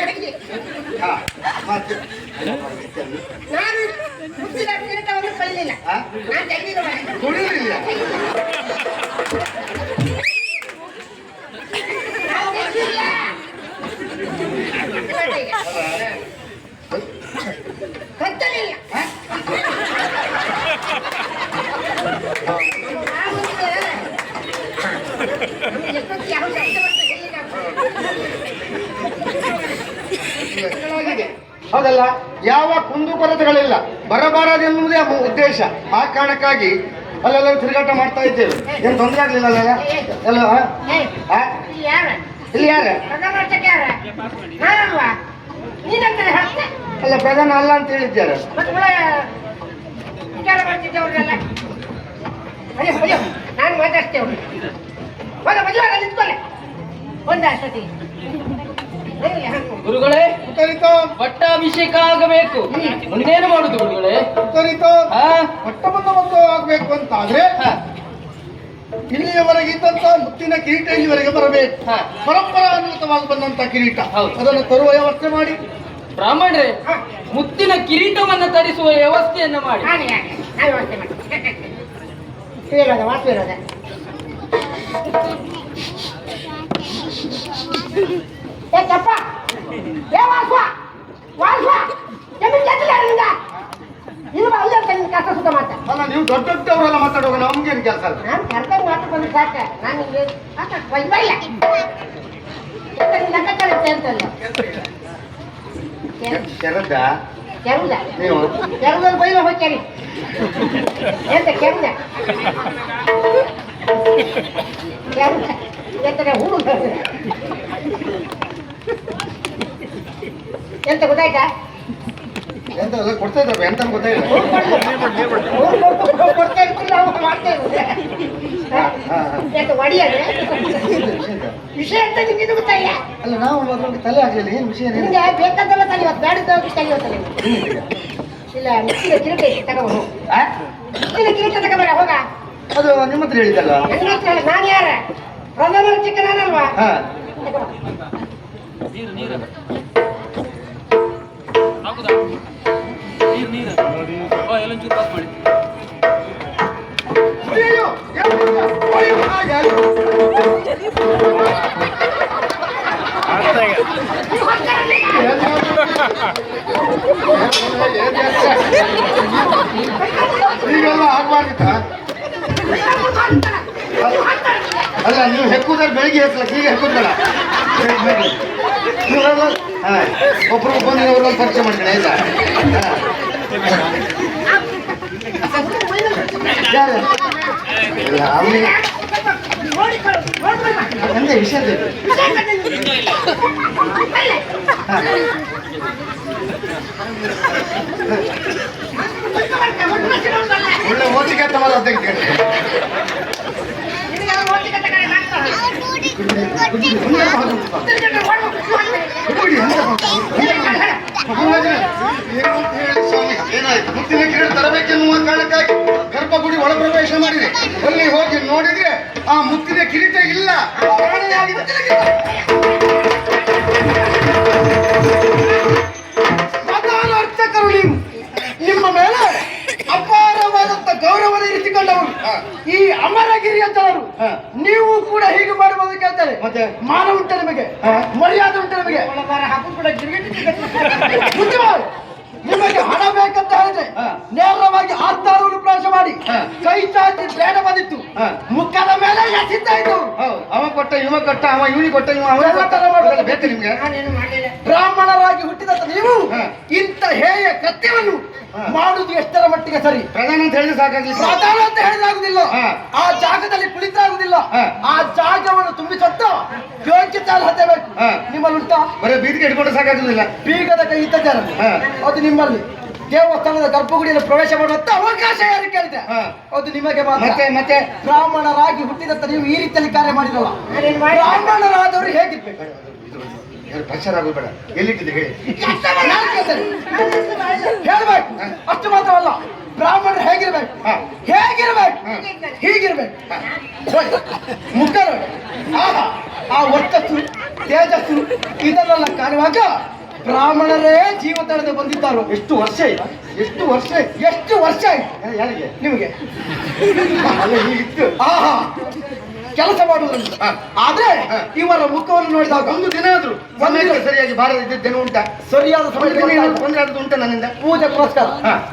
ಹಾಗೆ. ಹಾ, ಮತ್ತೆ ನಾನು ಮುಚ್ಚಿದ ಕಿರೀಟವನ್ನು ಕೈಲಿಲ್ಲ ಹಾ? ನಾನು ತೆಗೆದಿಲ್ಲ ಮನೆ. ತುಳಿಲಿಲ್ಲ ನಾವು ತೆಗ್ದಿಲ್ಲ. ನೋಡಿ ಈಗ. ಕತ್ತಲಿಲ್ಲ ನಾವು ಈಗ ಎಷ್ಟೊತ್ತಿಗೆ ಯಾವ ಶಬ್ದ ಬರ್ತದೆ ಹೇಳಿ ನಾವು. ಹೀಗೆ. ಹೌದಲ್ಲ? ಯಾವ ಕುಂದುಕೊರತೆಗಳಿಲ್ಲ ಬರಬಾರದೆನ್ನುವುದೇ ನಮ್ಮ ಉದ್ದೇಶ. ಆ ಕಾರಣಕ್ಕಾಗಿ ಅಲ್ಲೆಲ್ಲ ತಿರುಗಾಟ ಮಾಡ್ತಾ ಇದ್ದೇವೆ. ಏನು ತೊಂದರೆ ಆಗ್ಲಿಲ್ಲ ಅಲ್ಲ ಆ? ಇಲ್ಲಿ ಯಾರು? ಅಲ್ಲ ಪ್ರಧಾನ ಅಲ್ಲ ಅಂತ ಹೇಳಿದ್ದಾರೆ ನಾನು ಮಾತಾಡ್ತೇವೆ ಒಂದ ಅಷ್ಟೊತ್ತಿ ಗುರುಗಳೇ ಪಟ್ಟಾಭಿಷೇಕ ಆಗಬೇಕು. ಮುಂದೇನು ಮಾಡುದು ಗುರುಗಳೇ? ಹಾ ಪಟ್ಟಬಂಧ ಒಂದು ಆಗ್ಬೇಕು ಅಂತ ಆದ್ರೆ ಹಾ, ಇಲ್ಲಿಯವರೆಗೆ ಇದ್ದಂತ ಮುತ್ತಿನ ಕಿರೀಟ ಇಲ್ಲಿವರೆಗೆ ಬರಬೇಕು. ಪರಂಪರಾನ್ವಿತವಾಗಿ ಬಂದಂತ ಕಿರೀಟ. ಅದನ್ನು ತರುವ ವ್ಯವಸ್ಥೆ ಮಾಡಿ. ಬ್ರಾಹ್ಮಣರೇ ಮುತ್ತಿನ ಕಿರೀಟವನ್ನ ತರಿಸುವ ವ್ಯವಸ್ಥೆಯನ್ನು ಮಾಡಿ. ವ್ಯವಸ್ಥೆ ಏ ಚಪ್ಪ. ಏ ವಾಸುವ ವಾಸುವ ಜಮೀನ್ ಗೆದ್ದಿಲ್ಲ ನಿಂಗ? ಇದು ಬಾ ಇಲ್ಲ ನಿನ್ ಕಷ್ಟ ಸುತ್ತ ಮಾತ ಅಲ್ಲ ನೀವು ದೊಡ್ಡ ದೊಡ್ಡವರೆಲ್ಲ ಮಾತಾಡುವಾಗ ನಮ್ಗೇನು ಕೆಲಸ ಅಲ್ಲ? ನಾನು ಕರ್ತವ್ಯ ಮಾತು ಬಂದು ಸಾಕ. ನಾನು ಇಲ್ಲಿ ಮಾತಾಡ್ ಬೈಲ್ಲ ಲೆಕ್ಕಾಚಾರ ಅಂತಲ್ಲ. ಶರದ್ದ ಕೆರುದ. ನೀವು? ಕೆರುದಲ್ಲಿ ಬೈಲ ಹೋಗ್ಯಾರಿ ಎಂತ ಕೆರುದ? ಕೆರುದ. ಎಂತ ಹುಡುಗ ಎಂತ ಗೊತ್ತಾಯ್ತಾ? ಎಂತ ಎಲ್ಲ ಕೊಡ್ತಾ ಇದ್ದಾರೆ ಎಂತ ಕೊಡ್ತಾ ಅವಾಗ ಮಾಡ್ತಾ ಇರೋದು. ಎಂತ ಒಡಿಯೋದು ವಿಷಯ ಅಂತ ನಿಮ್ಗೆ ಗೊತ್ತಾಯ್ತಾ ಗೊತ್ತಾಯಿಲ್ಲ ಅಲ್ಲ ನಾವು ತಲೆ ಆಗ್ಲಿಲ್ಲ ಏನು ವಿಷಯ ನಿಮ್ಗೆ ಬೇಕಾದಲ್ಲ ಇವತ್ತು ಬೇಡದ ಕಲಿಯೋತಲ್ಲ ಇಲ್ಲ ಮುಚ್ಚಿನ ಕಿರೀಟ ಕಿರೀಟ ತಗೊಂಬೇಡ ಹೋಗ. ಅದು ನಿಮ್ಮ ಹತ್ರ ಹೇಳಿದಲ್ಲ ನಾನು ಯಾರ? ಪ್ರಧಾನ ಚಿಕ್ಕ ನಾನಲ್ವಾ ಹಾ ನೀರು ನೀರು. ನೀರು ನೀರು ಎಲ್ಲ ಚೂರು ಈಗೆಲ್ಲ ಆಗ್ಬಾರ್ದಿತ್ತ ಅಲ್ಲ, ನೀವು ಹೆಕ್ಕುದಾರೆ ಬೆಳಿಗ್ಗೆ ಹೆಕ್ಕಲಕ್ಕೆ ಈಗ ಹೆಕ್ಕುದಲ್ಲ? ಒಬ್ರು ಬಂದು ಅವ್ರೆಲ್ಲ ಪರಿಚಯ ಮಾಡ್ಕೊಳ್ಳಿ ಆಯ್ತಾ ಯಾರು ಇಲ್ಲ ಅವನಿಗೆ ಎಂತ ವಿಷಯ ಬೇಕು ಒಳ್ಳೆ ಓದಿಗೆ ಅಂತ ಮಾತಾಡ್ತಾ ಏನಾಯ್ತು ಮುತ್ತಿನ ಕಿರೀಟ ತರಬೇಕೆನ್ನುವ ಕಾರಣಕ್ಕಾಗಿ ಗರ್ಭಗುಡಿ ಒಳಪ್ರವೇಶ ಮಾಡಿದೆ ಅಲ್ಲಿ ಹೋಗಿ ನೋಡಿದ್ರೆ ಆ ಮುತ್ತಿನ ಕಿರೀಟ ಇಲ್ಲ ಕಾಣೆಯಾಗಿದೆ. ಮರ್ಯಾದೆ ಉಂಟು ನಿಮಗೆ. ಹಾಕು ಕೂಡ ಗಿರ್ಗಿಟ್ ಬುದ್ಧಿಮಾನ್, ನಿಮಗೆ ಹಣ ಬೇಕಂತ ಹೇಳಿದ್ರೆ ಹಾ. ನೇರವಾಗಿ ಆಸ್ತಾರವನ್ನು ಪ್ರವೇಶ ಮಾಡಿ ಹಾ. ಕೈ ಚಾಚಿ ಬೇಡ ಬಂದಿತ್ತು. ಮುಖದ ಮೇಲೆ ಇದ್ದು ಹೌದು ಅವ ಕೊಟ್ಟ ಇವ ಕೊಟ್ಟ ಅವ ಇವನಿಗೆ ಕೊಟ್ಟ ಇವ ಕೊಟ್ಟ. ತರ ಮಾಡ್ಬೇಕು. ಬೇಕು ನಿಮ್ಗೆ? ಬ್ರಾಹ್ಮಣರಾಗಿ ಹುಟ್ಟಿದ ನೀವು ಇಂತ ಇಂಥ ಹೇಯ ಕೃತ್ಯವನ್ನು ಮಾಡುದು ಎಷ್ಟರ ಮಟ್ಟಿಗೆ ಸರಿ? ಪ್ರಧಾನ ಅಂತ ಹೇಳಿದ್ರೆ ಸಾಕಾಗಿಲ್ಲ ಪ್ರಧಾನ ಅಂತ ಹೇಳಿದಾಗುದಿಲ್ಲ. ಆ ಜಾಗದಲ್ಲಿ ಕುಳಿತಾಗುದಿಲ್ಲ. ಆ ಜಾಗವನ್ನು ತುಂಬಿಸತ್ತ ಯೋಗ್ಯತೆ ಅರ್ಹತೆ ಬೇಕು. ನಿಮ್ಮಲ್ಲಿ ಉಂಟಾ? ಬರೀ ಬೀದಿಗೆ ಇಟ್ಕೊಂಡು ಸಾಕಾಗುದಿಲ್ಲ. ಬೀಗದ ಕೈ ಇತ್ತ ಹಾ. ಅದು ನಿಮ್ಮಲ್ಲಿ. ದೇವಸ್ಥಾನದ ಗರ್ಭಗುಡಿಯಲ್ಲಿ ಪ್ರವೇಶ ಮಾಡುವಂತ ಅವಕಾಶ ಯಾರು ಕೇಳಿದೆ. ಅದು ನಿಮಗೆ ಮತ್ತೆ ಮತ್ತೆ? ಬ್ರಾಹ್ಮಣರಾಗಿ ಹುಟ್ಟಿದಂತ ನೀವು ಈ ರೀತಿಯಲ್ಲಿ ಕಾರ್ಯ ಮಾಡಿರಲ್ಲ. ಬ್ರಾಹ್ಮಣರಾದವರು ಹೇಗಿರ್ಬೇಕು ಬೇಡ ಎಲ್ಲಿಟ್ಟಿದೆ ಹೇಳಿ. ಹೇಳ್ಬೇಕು. ಅಷ್ಟು ಮಾತ್ರವಲ್ಲ. ಬ್ರಾಹ್ಮಣರು ಹೇಗಿರ್ಬೇಕು. ಹೇಗಿರ್ಬೇಕು? ಹೀಗಿರ್ಬೇಕು. ನೋಡಿ, ಮುಖ ಆಹಾ, ಆ ವರ್ಚಸ್ಸು ತೇಜಸ್ಸು ಇದನ್ನೆಲ್ಲ ಕಾಣುವಾಗ ಬ್ರಾಹ್ಮಣರೇ ಜೀವ ತಳೆದು ಬಂದಿದ್ದಾರೋ? ಎಷ್ಟು ವರ್ಷ ಆಯ್ತು ಎಷ್ಟು ವರ್ಷ? ಆಯ್ತು ಎಷ್ಟು ವರ್ಷ ಆಯ್ತು? ಯಾರಿಗೆ? ನಿಮಗೆ. ಅಲ್ಲ ಹೀಗಿತ್ತು. ಆಹಾ. ಕೆಲಸ ಮಾಡುವುದರಿಂದ. ಆದ್ರೆ ಇವರ ಮುಖವನ್ನು ನೋಡಿದಾಗ ಒಂದು ದಿನ ಆದ್ರೂ ಸಮಯಕ್ಕೆ ಸರಿಯಾಗಿ ಬಾರದೆ ದಿನ ಉಂಟಾ? ಸರಿಯಾದ ತೊಂದರೆ ಸಮಯದಲ್ಲಿ ಗೊತ್ತಾಯ್ತು. ಆದದ್ದು ಉಂಟಾ ನನ್ನಿಂದ? ಪೂಜೆ ಪುರಸ್ಕಾರ.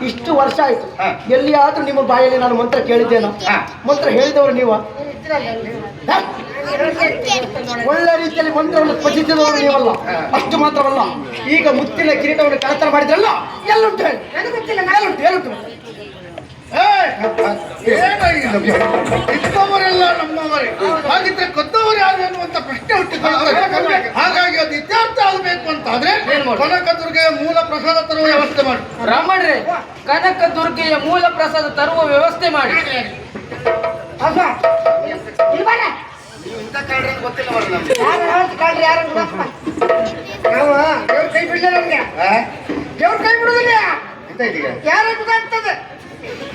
ಇಷ್ಟು ವರ್ಷ ಆಯ್ತು. ಎಲ್ಲಿ ಎಲ್ಲಿಯಾದ್ರೂ ನಿಮ್ಮ ಬಾಯಲ್ಲಿ ನಾನು ಮಂತ್ರ ಕೇಳಿದ್ದೇನೋ. ಮಂತ್ರ ಹೇಳಿದವರು ನೀವು? ಒಳ್ಳೆ ರೀತಿಯಲ್ಲಿ ಮಂತ್ರವನ್ನು ಪಠಿಸಿದವರು ನೀವಲ್ಲ. ಅಷ್ಟು ಮಾತ್ರವಲ್ಲ ಈಗ ಮುತ್ತಿನ ಕಿರೀಟವನ್ನು ಕಳತನ ಮಾಡಿದ್ರಲ್ಲ ಎಲ್ಲುಂಟು ಹೇಳಿ. ನನಗೆ ಗೊತ್ತಿಲ್ಲ ಎಲ್ಲುಂಟು ಎಲ್ಲುಂಟು. ಇದ್ದವರೆಲ್ಲ ನಮ್ಮವರೇ. ಹಾಗಿದ್ರೆ ಕದ್ದವರು ಯಾರು ಅನ್ನುವಂತ ಪ್ರಶ್ನೆ ಹುಟ್ಟಿಕೊಳ್ಳುತ್ತದೆ ಹಾಗಾಗಿ ಅದು ಇತ್ಯರ್ಥ ಆಗಬೇಕು ಅಂತ ಆದ್ರೆ? ಕನಕದುರ್ಗೆಯ ಮೂಲ ಪ್ರಸಾದ ತರುವ ವ್ಯವಸ್ಥೆ ಮಾಡಿ. ರಾಮಣ್ರೆ ಕನಕದುರ್ಗೆಯ ಮೂಲ ಪ್ರಸಾದ ತರುವ ವ್ಯವಸ್ಥೆ ಮಾಡಿ. ಗೊತ್ತಿಲ್ಲ ನಮ್ಗೆ. ಯಾರು ಹೇಳ್ತ ಕಾಳ್ರಿ ಯಾರು ನೋಡಪ್ಪ. ನಾವು ದೇವ್ರ ಕೈ ಬಿಡಲಿಲ್ಲ ನಮ್ಗೆ? ಆ? ದೇವ್ರ ಕೈ ಬಿಡುದಿಲ್ಲ? ಅಂತ ಇದೀಗ? ಯಾರು ಗೊತ್ತಾಗ್ತದೆ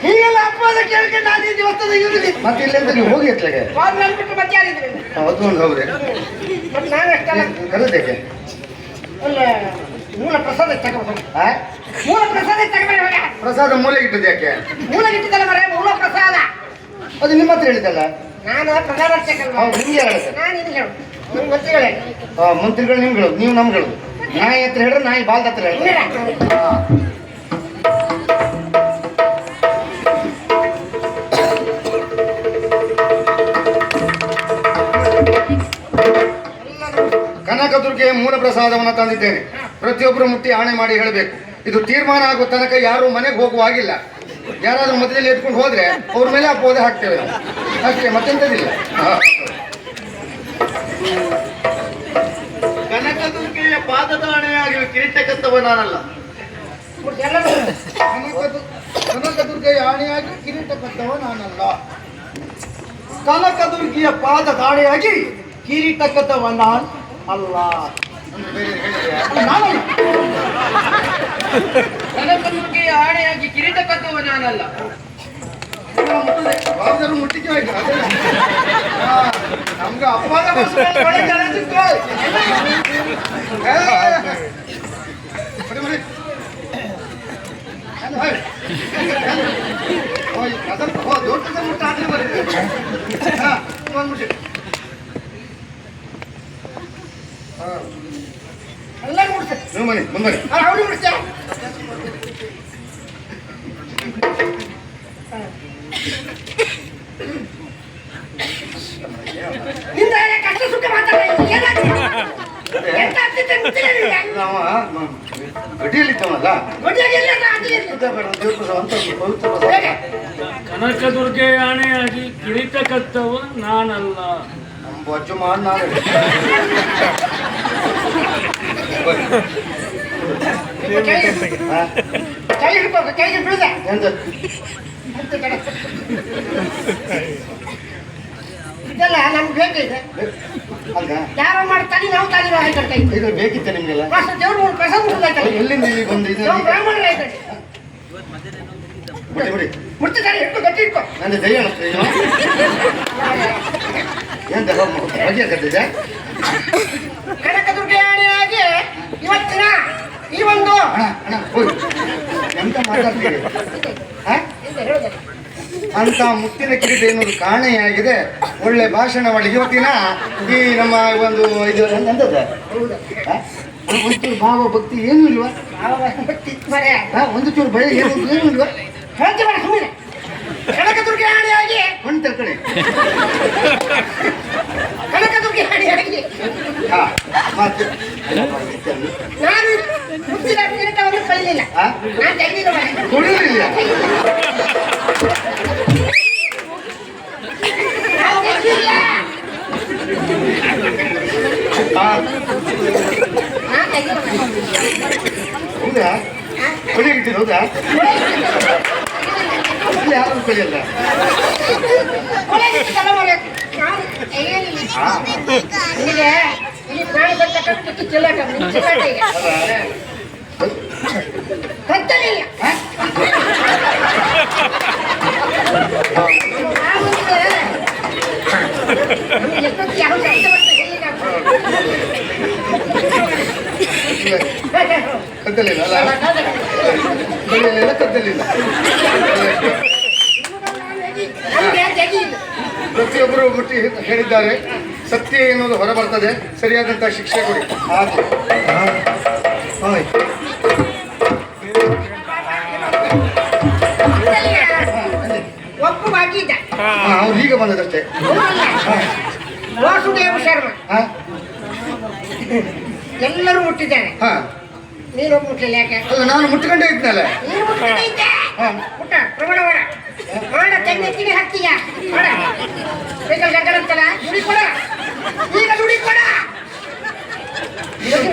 ಹೀಗೆಲ್ಲ ಅಪವಾದ ಕೇಳ್ಕೊಂಡು ನಾನು ಈ ದೇವಸ್ಥಾನ ಇರುದಿಲ್ಲ. ಮತ್ತೆ ಇಲ್ಲಿಂದ ನೀವು ಹೋಗಿ ವಾರ ಬಿಟ್ಟು ಮತ್ತೆ ಯಾರಿದ್ರು ಅದು ಒಂದು ಹೌದೇ ಮತ್ತೆ ನಾನು ಅಷ್ಟಲ್ಲ ಕರೆದೇಕೆ ಅಲ್ಲ ಮೂಲ ಪ್ರಸಾದ ತಗೋಬೇಕು? ಮೂಲ ಪ್ರಸಾದ. ಪ್ರಸಾದ ಮೂಲೆ ಇಟ್ಟಿದ್ದಲ್ಲ ಮರ ಮೂಲ ಪ್ರಸಾದ. ಅದು ನಿಮ್ಮ ಹತ್ರ ಹೇಳಿದ್ದಲ್ಲ? ನಾನು ಪ್ರಧಾನ ಅರ್ಚಕಲ್ವಾ ಹೌದು ನಿಮ್ಗೆ ಹೇಳುತ್ತೆ ನಾನು ನಿನ್ಗೆ ಹೇಳು. ನಿಮ್ಗೆ ಮಂತ್ರಿಗಳೇ ಆ, ಮಂತ್ರಿಗಳು ಹೇಳೋದು ನೀವು ನಮ್ಗಳು ನಾಯಿ ಹತ್ರ ಹೇಳಿದ್ರೆ ನಾಯಿ ಬಾಲ್ದ ಹತ್ರ ಹೇಳ್ತಾರೆ? ಕನಕದುರ್ಗೆಯ ಮೂಲ ಪ್ರಸಾದವನ್ನು ತಂದಿದ್ದೇನೆ. ಪ್ರತಿಯೊಬ್ಬರು ಮುಟ್ಟಿ ಆಣೆ ಮಾಡಿ ಹೇಳಬೇಕು. ಇದು ತೀರ್ಮಾನ ಆಗುವ ತನಕ ಯಾರು ಮನೆಗೆ ಹೋಗುವ ಹಾಗಿಲ್ಲ. ಯಾರಾದ್ರೂ ಮಧ್ಯದಲ್ಲಿ ಎತ್ಕೊಂಡು ಹೋದ್ರೆ ಅವ್ರ ಮೇಲೆ ಆ ಪೋದೆ ಹಾಕ್ತೇವೆ ನಾವು. ಅಷ್ಟೇ ಮತ್ತೆಂತದಿಲ್ಲ ಕನಕದುರ್ಗಿಯ ಕನಕದುರ್ಗೆಯ ಪಾದದಾಣೆಯಾಗಿ ಕಿರೀಟಕ್ಕಂತವ ನಾನಲ್ಲ ಕನಕದುರ್ಗೆಯ ಆಣೆಯಾಗಿ ಕಿರೀಟಕ್ಕಂತವ ನಾನಲ್ಲ. ಕನಕದುರ್ಗಿಯ ಪಾದ ದಾಳಿಯಾಗಿ ಕಿರೀಟ ನಾನ್ ಅಲ್ಲ. ಅಂದ್ರೆ ಬೇರೆ ಹೇಳಿದ್ಯಾ? ನಾನಲ್ಲ. ಕನಕ ಆಣೆಯಾಗಿ ಕಿರೀಟ ಕತ್ತುವ ನಾನಲ್ಲ. ಮುಟ್ಟಿಗೆ ನಮ್ಗೆ ಅಪವಾದ ಮಾಡಿಸ್ಕೊಂಡು ಒಳ್ಳೆ ಜನ ಸಿಕ್ತು. ಏ, ಬಿಡಿ, ಮುಂದೆ ಏ, ಓಯ್, ಅದನ್ನ ಹೇಗೆ? ಕನಕದುರ್ಗೆ ಆಣೆಯಾಗಿ ಕಿರೀಟ ಕತ್ತವ ನಾನಲ್ಲ. ನಮ್ಮ ಬೊಜ್ಜು ಮಾಡಿ ನಾನು ನಿಮ್ಮ ಕೈ ಹಾ, ಕೈ ಇದೆಲ್ಲ ನಮ್ಗೆ ಬೇಕಿದೆ. ಯಾರೋ ಮಾಡಿ ತಡಿ ನಾವು ತಡಿ ನಾವು ಇದು ಬೇಕಿತ್ತು ನಿಮಗೆಲ್ಲ? ಅಷ್ಟು ದೇವ್ರು ಒಂದು ಪ್ರಸಾದ ಮುಟ್ಟಾಯ್ತಲ್ಲ ಎಲ್ಲಿಂದ ಇಲ್ಲಿ ಬಂದು ಇದು ನಾವು ಬ್ರಾಹ್ಮಣರು ಬಿಡಿ ಗಟ್ಟಿ ದಯ ಕಟ್ಟಿದೆ ಕನಕದುರ್ಗ ಇವತ್ತಿನ ಈ ಒಂದು ಅಣ್ಣ ಅಣ್ಣ ಹೋಗಿ. ಎಂತ ಮಾತಾಡ್ತೀರಿ ಹಾ? ಅಂತ ಮುತ್ತಿನ ಕಿರೀಟ ಎನ್ನುವುದು ಕಾಣೆಯಾಗಿದೆ. ಒಳ್ಳೆ ಭಾಷಣ ಮಾಡಿ. ಇವತ್ತಿನ ಈ ನಮ್ಮ ಒಂದು ಇದು ಎಂತದ ಒಂಚೂರು ಭಾವ ಭಕ್ತಿ ಏನು ಇಲ್ವಾ. ಒಂದು ಚೂರು ಭಯ ಏನು ಏನೂ ಇಲ್ವಾ? ಕನಕದುರ್ಗ ಒಂದು ಕನಕದುರ್ಗ ಹಾ ಮತ್ತೆ. ನಾನು ಮುತ್ತಿನ ಕಳಿಲಿಲ್ಲ ಹಾ? ನಾನು ತೆಗೆದಿಲ್ಲ ಮರೆ. ಕುಡಿಯೋದಿಲ್ಲ ನಾನು ತೆಗ್ದಿಲ್ಲ. ಹಾ, ನಾನು ತೆಗ್ದಿಲ್ಲ ಮರೆ. ಹೌದಾ ಕುಡಿಯಾಗಿಟ್ಟಿದ್ದು ಹೌದಾ ಅಲ್ಲಿ ಯಾರು ಕುಡಿಯಲ್ಲ ಒಳಗಿಟ್ಟು ತಲೆ ಮರೆ. ನಾನು ತೆಗೆಯಲಿಲ್ಲ. ಹಾ ನಿನಗೆ ಈ ನಾನು ಬಂದ ಕಟ್ಟು ಚೆಲ್ಲಾಟ ಚೆಲ್ಲಾಟ ಕತ್ತಲಿಲ್ಲ. ಅಲ್ಲ? ಕದ್ದಲಿಲ್ಲ ಕದ್ದಲಿಲ್ಲ ಪ್ರತಿಯೊಬ್ಬರು ಮುಟ್ಟಿ ಹೇಳಿದ್ದಾರೆ ಸತ್ಯ ಎನ್ನುವುದು ಹೊರಬರ್ತದೆ ಸರಿಯಾದಂತಹ ಶಿಕ್ಷೆ ಕೊಡಿ. ಹಾಗೆ ಅವ್ರು ಈಗ ಬಂದದಷ್ಟೇ ವಾಸುದೇವ ಶರ್ಮ ಹಾ ಎಲ್ಲರೂ ಮುಟ್ಟಿದ್ದಾರೆ ಹಾ ನೀನೊಬ್ಬ ಮುಟ್ಟಲಿಲ್ಲ ಯಾಕೆ ಅಲ್ಲ ನಾನು ಮುಟ್ಕೊಂಡೇ ಇದ್ನಲ್ಲ ನೀನು ಮುಟ್ಟಿದ್ದೆ ಮುಟ್ಟ ಪ್ರಮಾಣ ಮಾಡ ಮಾಡ ತೆಂಗಿನ ಹಾಕ್ತೀಯ ಮಾಡ ಬೇಕಾದ್ರೆ ಗಂಗಡ ಅಂತಲ್ಲ ದುಡಿ ಕೊಡ ಈಗ ದುಡಿ ಕೊಡ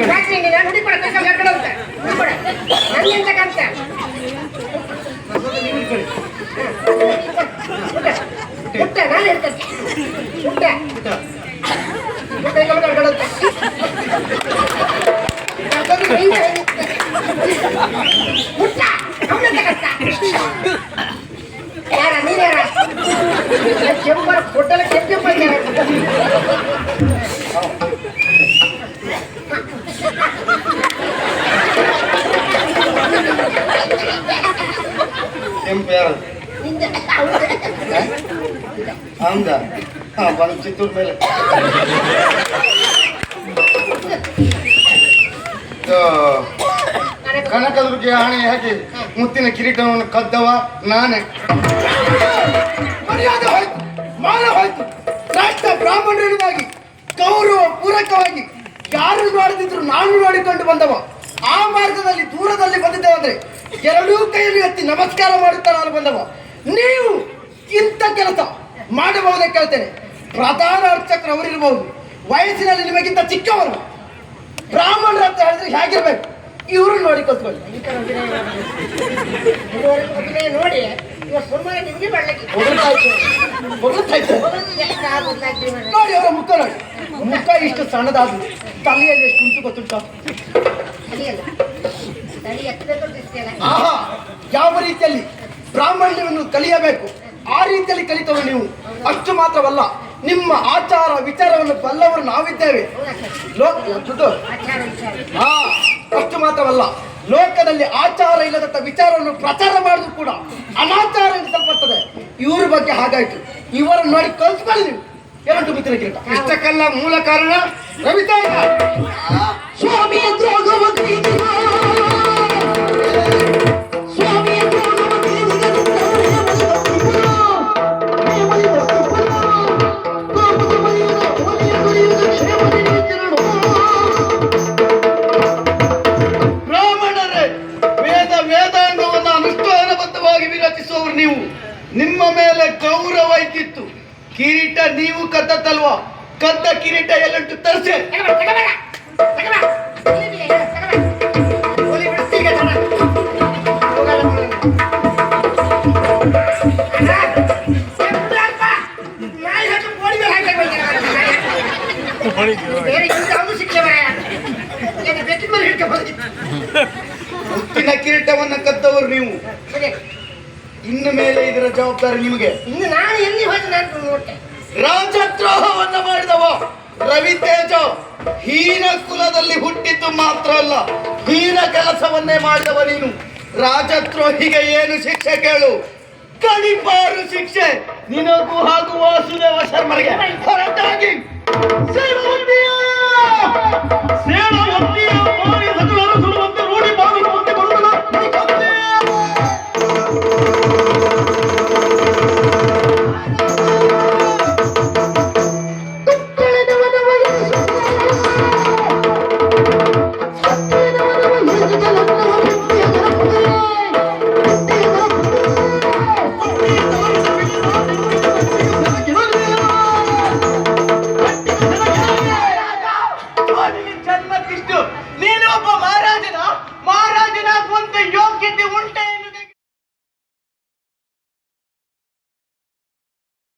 ಫ್ಯಾಕ್ಟ್ರಿ ನೀನು ದುಡಿ ಕೊಡ ಬೇಕಾದ್ರೆ ಗಂಗಡ ಅಂತ ದುಡಿ ಕೊಡ ನನ್ನೆಂತ ಕಂತ ಮುಟ್ಟ ನಾನು ಹೇಳ್ತೇನೆ ಮುಟ್ಟ ಮುಟ್ಟ ಈಗ ಗಂಗಡ ಅಂತ ಅದೊಂದು ಹಿಂದೆ ಮುಟ್ಟ ಅವನಂತ ಕಷ್ಟ ಯಾರ ನೀನ್ಯಾರ ಕೆಂಪರ ಫೋಟೋಲ ಕೆಂಪ ಕೆಂಪ ಬಲ ಹಾ ಚಿತ್ತೂರು ಮೇಲೆ. ಹಣೆ ಹಾಕಿ ಮುತ್ತಿನ ಕಿರೀಟವನ್ನು ಕದ್ದವ? ನಾನೇ. ಮರ್ಯಾದೆ ಹೋಯ್ತು. ಮಾನ ಹೋಯ್ತು. ರಾಷ್ಟ್ರ ಬ್ರಾಹ್ಮಣರಿಗಾಗಿ, ಗೌರವ ಪೂರಕವಾಗಿ ಯಾರು ನೋಡದಿದ್ರು ನಾನು ನೋಡಿಕೊಂಡು ಬಂದವ. ಆ ಮಾರ್ಗದಲ್ಲಿ ದೂರದಲ್ಲಿ ಬಂದಿದ್ದೇವಂದ್ರೆ ಎರಡೂ ಕೈಯಲ್ಲಿ ಎತ್ತಿ ನಮಸ್ಕಾರ ಮಾಡುತ್ತಾ ನಾನು ಬಂದವ. ನೀವು ಇಂಥ ಕೆಲಸ ಮಾಡಬಹುದೇ ಕೇಳ್ತೇನೆ. ಪ್ರಧಾನ ಅರ್ಚಕರು ಅವರಿರ್ಬಹುದು ವಯಸ್ಸಿನಲ್ಲಿ ನಿಮಗಿಂತ ಚಿಕ್ಕವರು. ಬ್ರಾಹ್ಮಣರು ಅಂತ ಹೇಳಿದ್ರೆ ಹೇಗಿರ್ಬೇಕು? ಇವರು ನೋಡಿ ಕೂತ್ಕೊಳ್ಳಿ. ನೋಡಿ. ಸುಮ್ಮನೆ ನಿಮಗೆ ನೋಡಿ ಅವರ ಮುಖ ನೋಡಿ. ಮುಖ ಇಷ್ಟು ಸಣ್ಣದಾದ್ರು ತಲೆಯಲ್ಲಿ ಎಷ್ಟು ಉಂಟು ಗೊತ್ತುಂಟ? ಯಾವ ರೀತಿಯಲ್ಲಿ? ಬ್ರಾಹ್ಮಣ್ಯವನ್ನು ಕಲಿಯಬೇಕು. ಆ ರೀತಿಯಲ್ಲಿ ಕಲಿತವರು ನೀವು. ಅಷ್ಟು ಮಾತ್ರವಲ್ಲ ನಿಮ್ಮ ಆಚಾರ ವಿಚಾರವನ್ನು ಬಲ್ಲವರು ನಾವಿದ್ದೇವೆ. ಲೋಕ ದುಡ್ಡು. ಆಚಾರ ವಿಚಾರ ಹಾ ಅಷ್ಟು ಮಾತ್ರವಲ್ಲ. ಲೋಕದಲ್ಲಿ ಆಚಾರ ಇಲ್ಲದಂತ ವಿಚಾರವನ್ನು ಪ್ರಚಾರ ಮಾಡುದು ಕೂಡ ಅನಾಚಾರ ಎನಿಸಲ್ಪಡ್ತದೆ ಇವ್ರ ಬಗ್ಗೆ ಹಾಗಾಯ್ತು. ಇವರನ್ನು ನೋಡಿ ಕಲ್ತ್ಕೊಳ್ಳಿ ನೀವು. ಎರಡು ಮಿತ್ರ ಕಿರೀಟ? ಇಷ್ಟಕ್ಕೆಲ್ಲ ಮೂಲ ಕಾರಣ ರವಿತಾಯ. ಸ್ವಾಮಿ ಮೇಲೆ ಇದರ ಜವಾಬ್ದಾರಿ ನಿಮಗೆ. ಇನ್ನು ನಾನು ಎಲ್ಲಿ ಹೋಗಿ ನಾನು ನೋಡ್ತೆ. ರಾಜದ್ರೋಹವನ್ನ ಮಾಡಿದವ? ರವಿತೇಜ ಹೀನ ಕುಲದಲ್ಲಿ ಹುಟ್ಟಿದ್ದು ಮಾತ್ರ ಅಲ್ಲ ಹೀನ ಕೆಲಸವನ್ನೇ ಮಾಡಿದವ ನೀನು. ರಾಜದ್ರೋಹಿಗೆ ಏನು ಶಿಕ್ಷೆ ಕೇಳು? ಕಡಿಪಾರು ಶಿಕ್ಷೆ. ನಿನಗೂ ಹಾಗೂ ವಾಸುದೇವ ಶರ್ಮರಿಗೆ ಹೊರಟಾಗಿ ಸೇನಾವತಿಯ! ಸೇನಾವತಿಯ